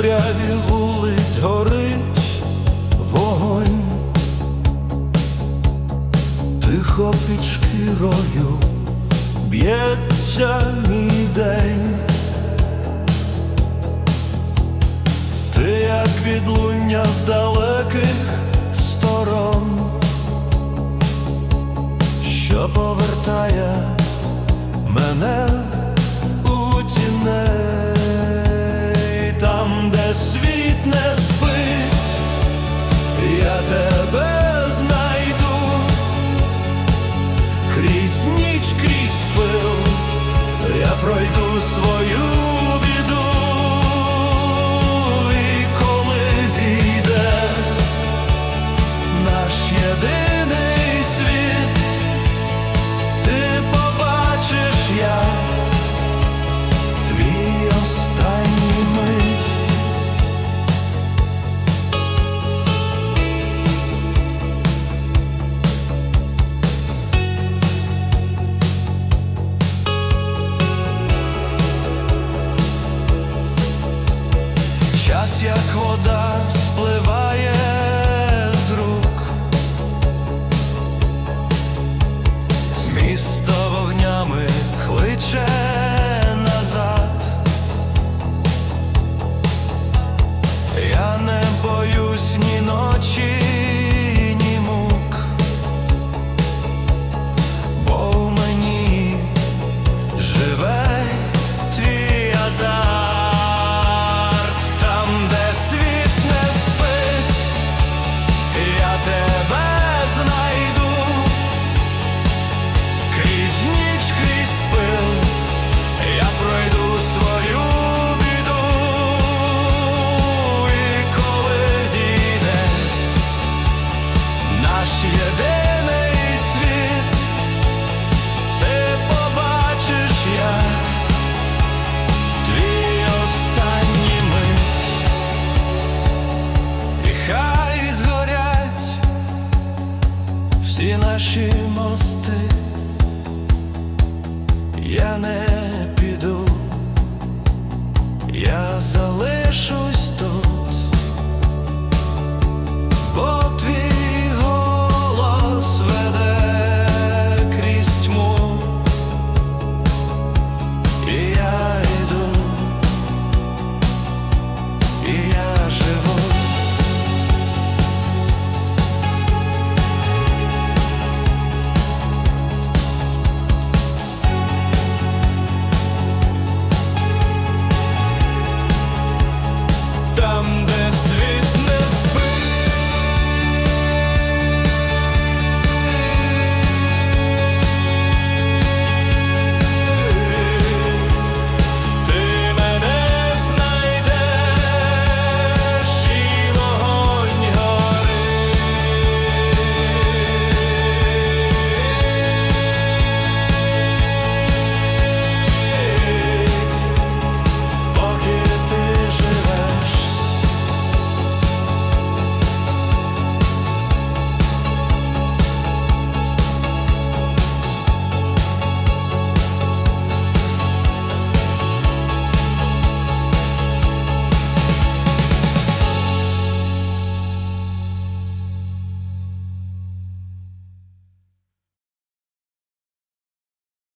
темряві вулиць горить вогонь, тихо під шкірою б'ється мій день. Ти як відлуння з далеких сторон, що повертає мене свою біду, І коли зійде наш єдиний. acorda наші мости, я не